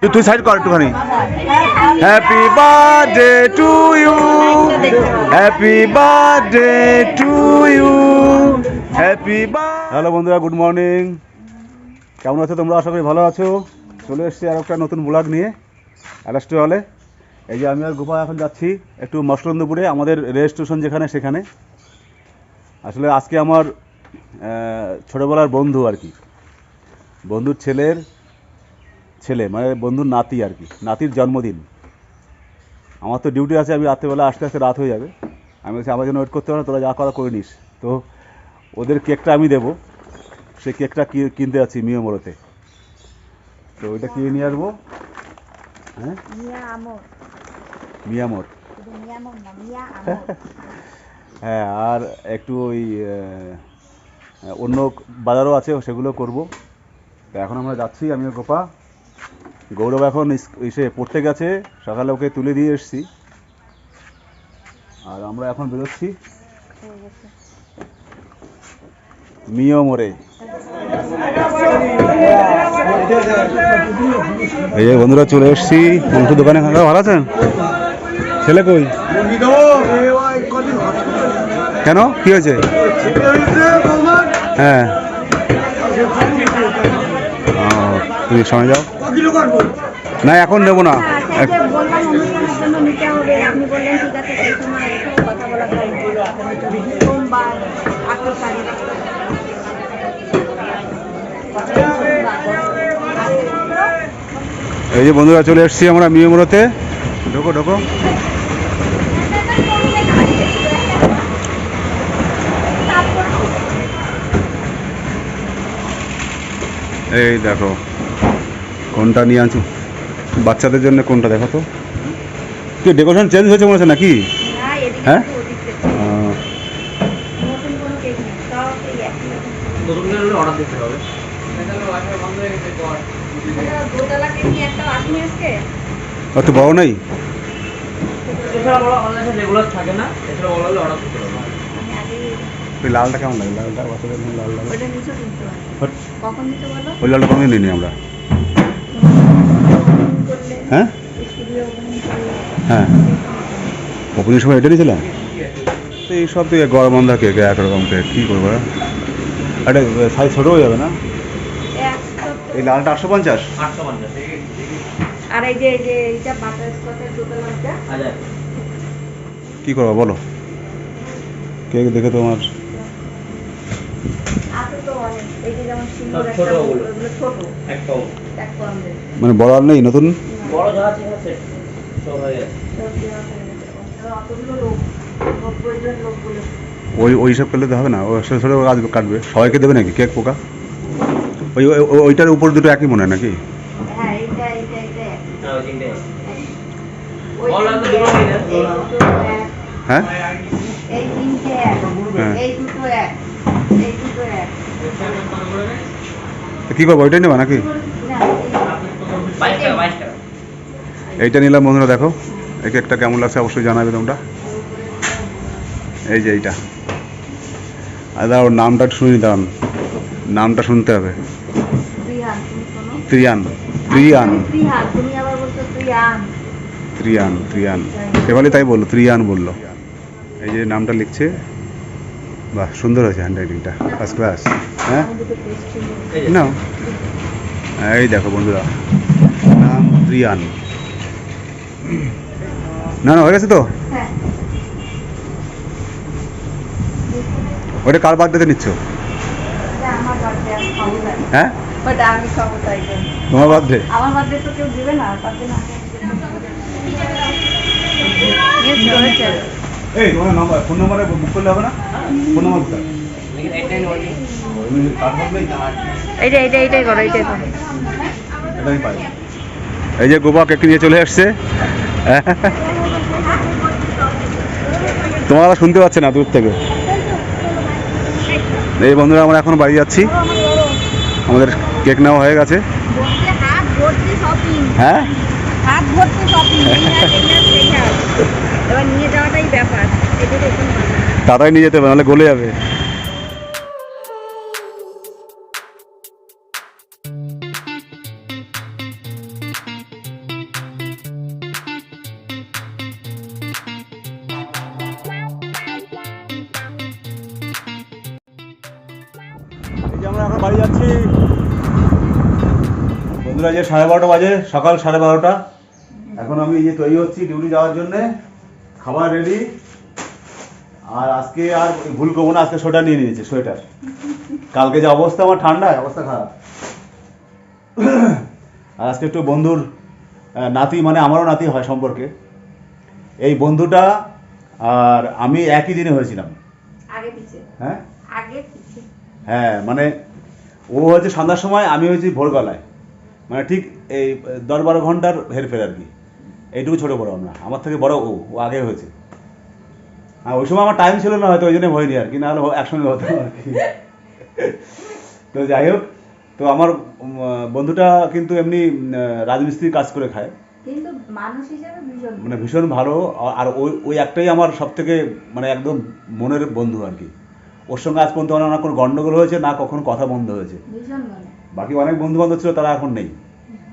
তুই- সাইড কর একটুখানি। Happy birthday to you happy birthday to you happy hello বন্ধুরা গুড মর্নিং কেমন আছো তোমরা? আশা করি ভালো আছো। চলে এসেছি আর একটা নতুন ব্লগ নিয়ে অ্যালাস্টে হলে এই যে আমি আর গোপা এখন যাচ্ছি একটু মসলন্দপুরে, আমাদের রেল স্টেশন যেখানে সেখানে। আসলে আজকে আমার ছোটবেলার বন্ধু আর কি। বন্ধুর ছেলের ছেলে মানে বন্ধুর নাতি আর কি নাতির জন্মদিন। আমার তো ডিউটি আছে আমি রাত্রেবেলা আসতে আসতে রাত হয়ে যাবে। আমি বলছি আমার জন্য ওয়েট করতে না তোরা যা করা করে নিস। তো ওদের কেকটা আমি দেবো। সেই কেকটা কি- কিনতে যাচ্ছি মিও মোড়তে। তো ওইটা কিনে নিয়ে আসব। হ্যাঁ? হ্যাঁ আর একটু ওই অন্য বাজারও আছে সেগুলো করব। তো এখন আমরা যাচ্ছি আমি গোপা। গৌরব এখন এসে পড়তে গেছে সকালে ওকে তুলে দিয়ে এসেছি। আর আমরা এখন বেরোচ্ছি। মিও মোড়ে। এই যে বন্ধুরা চলে এসেছি। মাংস দোকানে ভালো আছেন? ছেলে কই? কেন? কি হয়েছে? হ্যাঁ। তুমি সময় যাও না এখন নেব না। আজকে যে বললাম অনুষ্ঠানের জন্য নিতে হবে। আপনি বললেন ঠিক আছে সেই সময় এখানে কথা বলা যায়। সোমবার আঠারো তারিখ। এই যে বন্ধুরা চলে এসেছি আমরা মিয়মুড়োতে ঢোকো ঢোকো। এই দেখো। কোনটা নিয়ে আনছো? বাচ্চাদের জন্য কোনটা দেখো তো। কি ডেকোরেশন চেঞ্জ হয়েছে মনে হচ্ছে নাকি? হ্যাঁ? নেই একটু বড় নেই? লালটা কেমন লাগে? লালটা বাচ্চাদের লাল কখন বলো? ওই লালটা কোনোদিন নিইনি আমরা। হ্যাঁ? হ্যাঁ। ওপেনিং সময় এটা নিয়েছিলাম তো এই সব তো গরম বন্ধা কেক একরকম কেক কী করব? একটা সাইজ ছোটো হয়ে যাবে না? এই লালটা আটশো পঞ্চাশ? আর এই যে এইটা কী করব বলো? কেক দেখে তোমার মানে বড় আর নেই নতুন? বড় আছে সব হয়ে সব ওই ওই সব করলে তো হবে না। ওই ছোটো ছোটো কাজ কাটবে। সবাইকে দেবে নাকি? কেক পোকা? ওই ওই- ওই- ওইটার উপর দুটো একই মনে হয় নাকি? হ্যাঁ। হ্যাঁ ওই তিনটে ওই বললাম তো তিনটে দুটো এক, নিলে। এই দুটো এক, হ্যাঁ এই তিনটে এক, হ্যাঁ। এই দুটো এক এই দুটো এক তো কী করব ওইটাই নেবা নাকি? এইটা নিলাম বন্ধুরা দেখো। এই কেকটা কেমন লাগছে অবশ্যই জানাবে তোমরা। এই যে এইটা। আর দাও নামটা একটু শুনি দাঁড়ান নামটা শুনতে হবে। ত্রিয়ান ত্রিয়ান ত্রিয়ান ত্রিয়ান সেবালি তাই। বলল ত্রিয়ান বলল। এই যে নামটা লিখছে বাহ সুন্দর হয়েছে হ্যান্ড রাইটিংটা ফার্স্ট ক্লাস হ্যাঁ? নিয়ে এই নাও দেখো বন্ধুরা নাম ত্রিয়ান না না হয়ে গেছে তো? হ্যাঁ। ওটা কার বার্থডেতে নিচ্ছ? হ্যাঁ। তোমার বার্থডে? আমার বার্থডে তো কেউ দিবে না এই তোমার নাম্বার ফোন নাম্বারে বুক করলে হবে না? ফোন নাম্বার কোথায় এইট এইটা এইটা এইটাই করো এইটাই করো। এটা আমি পাই। এই যে গোবা কেক নিয়ে চলে আসছে। তোমরা শুনতে পাচ্ছে না দূর থেকে। এই বন্ধুরা আমরা এখন বাড়ি যাচ্ছি। আমাদের কেক নেওয়া হয়ে গেছে। হ্যাঁ? হাত ভর্তি শপিং এবার নিয়ে যাওয়াটাই ব্যাপার নিয়ে যেতে হবে নাহলে গলে যাবে। আমরা এখন বাড়ি যাচ্ছি। বন্ধুরা যে সাড়ে বারোটা বাজে সকাল সাড়ে বারোটা। এখন আমি এই যে তৈরি হচ্ছি ডিউটি যাওয়ার জন্যে খাবার রেডি আর আজকে আর ভুল করব না আজকে সোয়েটার নিয়ে নিয়েছে সোয়েটার। কালকে যে অবস্থা আমার ঠান্ডায় অবস্থা খারাপ। আর আজকে একটু বন্ধুর নাতি মানে আমারও নাতি হয় সম্পর্কে। এই বন্ধুটা আর আমি একই দিনে হয়েছিলাম। হ্যাঁ? হ্যাঁ মানে ও হচ্ছে সন্ধ্যার সময় আমি হয়েছি ভোরবেলায়। মানে ঠিক এই দশ বারো ঘণ্টার হেরফের আর কি। এইটুকু ছোটো বড় আমরা। আমার থেকে বড় ও ও আগে হয়েছে। আর ওই সময় আমার টাইম ছিল না হয়তো ওই জন্য হয়নি আর কি না হলে একসঙ্গে হতো আর কি। তো যাই হোক তো আমার বন্ধুটা কিন্তু এমনি রাজমিস্ত্রির কাজ করে খায়। মানে ভীষণ ভালো আর ওই ওই একটাই আমার সব থেকে মানে একদম মনের বন্ধু আর কি। ওর সঙ্গে আজ পর্যন্ত আমার না কোনো গন্ডগোল হয়েছে না কখনো কথা বন্ধ হয়েছে। বাকি অনেক বন্ধু বান্ধব ছিল তারা এখন নেই।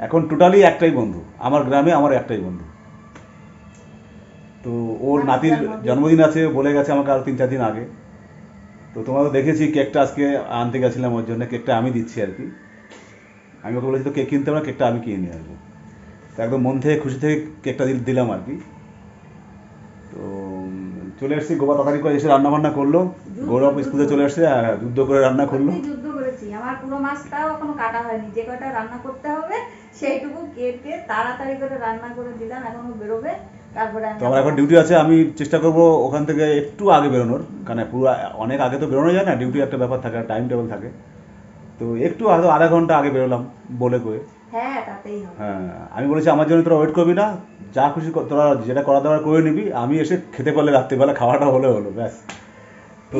এখন টোটালি একটাই বন্ধু। আমার গ্রামে আমার একটাই বন্ধু। তো ওর নাতির জন্মদিন আছে বলে গেছে আমাকে আর তিন চার দিন আগে। তো তোমরা তো দেখেছি কেকটা আজকে আনতে গেছিলাম ওর জন্য কেকটা আমি দিচ্ছি আর কি। আমি ওকে বলেছি তো কেক কিনতে না কেকটা আমি কিনে নিয়ে আসব। তো একদম মন থেকে খুশি থেকে কেকটা দিলাম আর কি। তো চলে এসেছি গোবা তাড়াতাড়ি করে এসে রান্না বান্না করল গৌরব স্কুলে চলে এসেছে আর যুদ্ধ করে রান্না করল সত্যি যুদ্ধ করেছি আমার পুরো মাছটাও এখনও কাটা হয়নি। যে কয়টা রান্না করতে হবে সেইটুকু কেটে তাড়াতাড়ি করে রান্না করে দিলাম এখনও বেরোবে। তারপরে আমি তো আমার এখন ডিউটি আছে আমি চেষ্টা করব ওখান থেকে একটু আগে বেরোনোর কারণ পুরো অনেক আগে তো বেরোনো যায় না ডিউটি একটা ব্যাপার থাকে টাইম টেবিল থাকে। তো একটু হয়তো আধা ঘণ্টা আগে বেরোলাম বলে কয়ে। হ্যাঁ তাতেই হবে। হ্যাঁ আমি বলেছি আমার জন্য তোরা ওয়েট করবি না যা খুশি কর- তোরা যেটা করা দেওয়ার করে নিবি আমি এসে খেতে পারলে রাত্রিবেলা খাওয়াটা হলে হলো ব্যাস। তো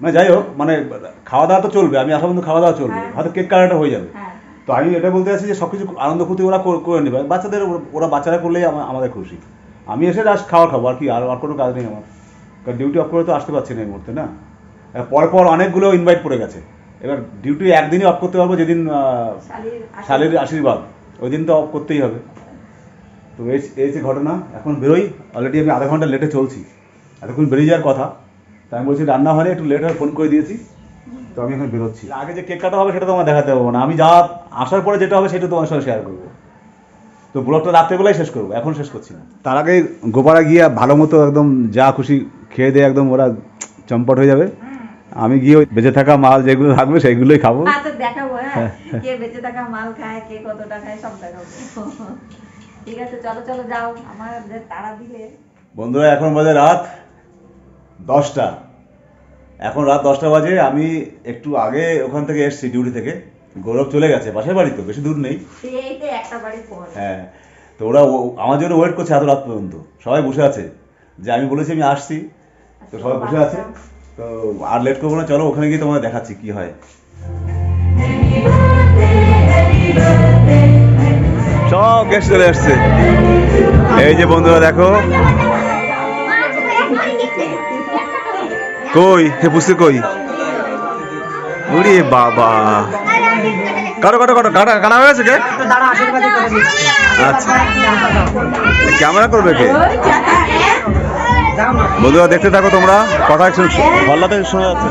মানে যাই হোক মানে খাওয়া দাওয়া তো চলবে আমি আসা পর্যন্ত খাওয়া দাওয়া চলবে হ্যাঁ। হয়তো কেক কাটাটা হয়ে যাবে। হ্যাঁ। তো আমি এটা বলতে চাচ্ছি যে সব কিছু আনন্দ ফুর্তি ওরা কর- নেবে বাচ্চাদের ওরা- বাচ্চারা করলেই আমা- আমাদের খুশি। আমি এসে জাস্ট খাওয়া খাব আর কি আর আর কোনো কাজ নেই আমার। কারণ ডিউটি অফ করে তো আসতে পারছি না এই মুহূর্তে না? আর পর পর অনেকগুলো ইনভাইট পড়ে গেছে। এবার ডিউটি একদিনই অফ করতে পারব যেদিন শালির আশীর্বাদ। ওই দিন তো অফ করতেই হবে। তো এই এই যে ঘটনা এখন বেরোই। অলরেডি আমি আধা ঘণ্টা লেটে চলছি। এতক্ষণ বেরিয়ে যাওয়ার কথা তাই আমি বলছি রান্না হয়নি একটু লেট হয়ে ফোন করে দিয়েছি তো আমি এখন বেরোচ্ছি। আগে যে কেক কাটা হবে সেটা তোমার দেখাতে পারব না আমি যা আসার পরে যেটা হবে সেটা তোমার সঙ্গে শেয়ার করব। তো ব্লগটা রাত্রেবেলায় শেষ করব এখন শেষ করছি না। তার আগে গোপাড়া গিয়ে ভালো মতো একদম যা খুশি খেয়ে দিয়ে একদম ওরা চম্পট হয়ে যাবে। আমি গিয়ে বেঁচে থাকা মাল যেগুলো থাকবে সেইগুলোই খাব। আচ্ছা দেখাবো হ্যাঁ। কে বেঁচে থাকা মাল খায় কে কতটা খায় সব দেখাবো। ঠিক আছে চলো চলো যাও। আমার যে তাড়া দিলে। বন্ধুরা এখন বাজে রাত। দশটা। এখন রাত দশটা বাজে আমি একটু আগে ওখান থেকে এসেছি ডিউটি থেকে। গৌরব চলে গেছে পাশের বাড়ি তো বেশি দূর নেই। এই তো একটা বাড়ি পর। হ্যাঁ তো ওরা আমার জন্য ওয়েট করছে এত রাত পর্যন্ত। সবাই বসে আছে। যে আমি বলেছি আমি আসছি তো সবাই বসে আছে। তো আর লেট করব না চলো ওখানে গিয়ে তোমাদের দেখাচ্ছি কি হয়। সব গেস্ট চলে আসছে এই যে বন্ধুরা দেখো। কই? হে পুষতে কই? উড়ি বাবা। কাটো কাটো কাটো, কাটা কাটা হয়ে গেছে কেক আচ্ছা। ক্যামেরা করবে কে? বন্ধুরা, দেখতে থাকো তোমরা। কথা গল্লাতে শোনা যাচ্ছে।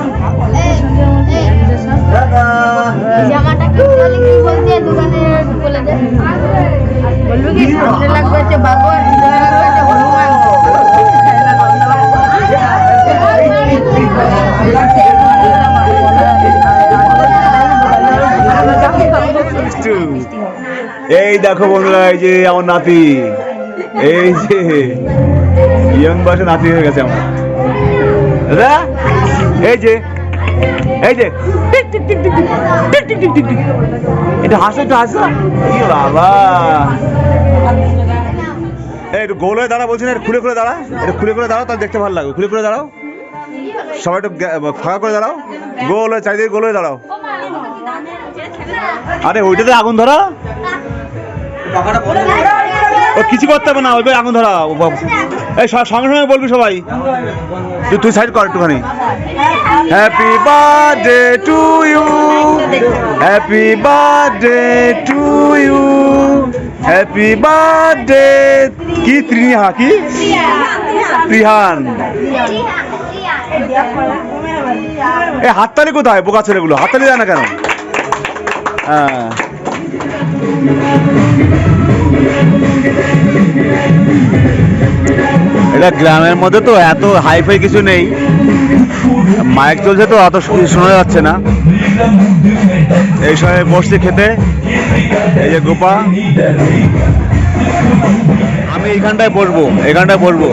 জামাটা কি বলতে দোকানে বলে দে বলবি কি লাগবে এই দেখো বন্ধুরা এই যে আমার নাতি। এই যে ইয়ং বয়সে নাতি হয়ে গেছে আমার। দাদা এই যে এই যে। একটু হাসো একটু হাসো। ই বাবা। এই একটু গোল হয়ে দাঁড়া বলছি না খুলে খুলে দাঁড়া একটু খুলে খুলে দাঁড়াও তাহলে দেখতে ভালো লাগবে। খুলে খুলে দাঁড়াও। সবাই একটু ফাঁকা করে দাঁড়াও। গোল হয়ে চারিদিকে গোল হয়ে দাঁড়াও। আরে ওইটাতে আগুন ধরা ও, কিছু করতে হবে না, ওই আগুন ধরা এই সঙ্গে সঙ্গে বলবি সবাই। তুই তুই সাইড কর একটুখানি। Happy birthday to you happy birthday to you happy birthday কি ত্রিনিহা কি? ত্রিহান। এ, হাততালি কোথায়, বোকা ছেলেগুলো? হাততালি দেয় না কেন? হ্যাঁ। এটা গ্রামের মধ্যে তো এত হাইফাই কিছু নেই। মাইক চলছে তো, অত শোনা যাচ্ছে না। এই সময় বসছি খেতে। এই যে গোপা। আমি এইখানটায় বসবো এখানটায় বসবো।